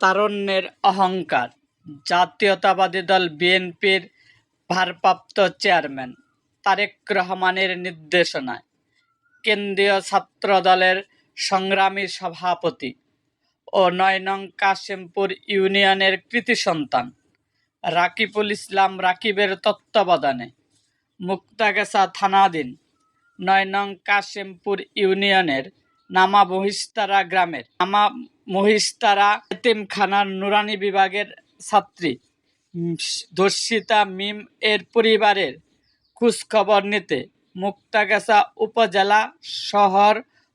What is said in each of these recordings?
তারুণ্যের অহংকার। জাতীয়তাবাদী দল বিএনপির ভারপ্রাপ্ত চেয়ারম্যান তারেক রহমানের নির্দেশনায় কেন্দ্রীয় ছাত্রদলের সংগ্রামী সভাপতি ও নয় নং কাশিমপুর ইউনিয়নের কৃতি সন্তান রাকিবুল ইসলাম রাকিবের তত্ত্বাবধানে মুক্তাগেসা থানাধীন নয় নং কাশিমপুর ইউনিয়নের নামা মহিস্তারা গ্রামের নামা মহিস্তারা এতিমখানার নুরানি বিভাগের ছাত্রী। ধর্ষিতা মিম এর পরিবারের খোঁজখবর নিতে মুক্তাগাছা উপজেলা শহর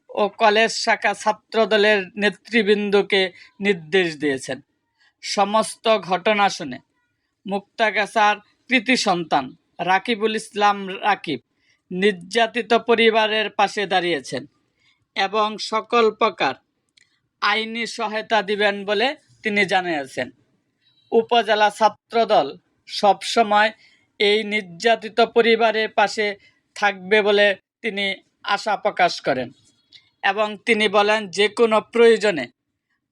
ও কলেজ শাখা ছাত্রদলের নেতৃবৃন্দকে নির্দেশ দিয়েছেন। সমস্ত ঘটনা শুনে মুক্তাগাছার কৃতি সন্তান রাকিবুল ইসলাম রাকিব নির্যাতিত পরিবারের পাশে দাঁড়িয়েছেন এবং সকল প্রকার আইনি সহায়তা দিবেন বলে তিনি জানিয়েছেন। উপজেলা ছাত্রদল সবসময় এই নির্যাতিত পরিবারের পাশে থাকবে বলে তিনি আশা প্রকাশ করেন এবং তিনি বলেন যে কোনো প্রয়োজনে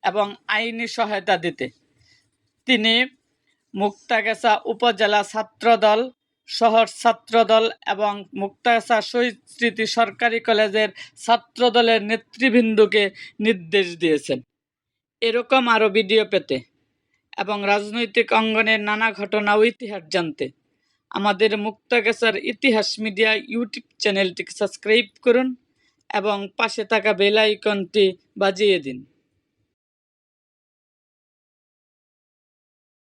এবং আইনি সহায়তা দিতে। তিনি মুক্তাগাছা উপজেলা ছাত্রদল শহর ছাত্রদল এবং মুক্তাগাছা শহীদ স্মৃতি সরকারি কলেজের ছাত্রদলের নেতৃবৃন্দকে নির্দেশ দিয়েছেন। এরকম আরও ভিডিও পেতে এবং রাজনৈতিক অঙ্গনের নানা ঘটনা ও ইতিহাস জানতে আমাদের মুক্তাগাছার ইতিহাস মিডিয়া ইউটিউব চ্যানেলটিকে সাবস্ক্রাইব করুন এবং পাশে থাকা বেল আইকনটি বাজিয়ে দিন।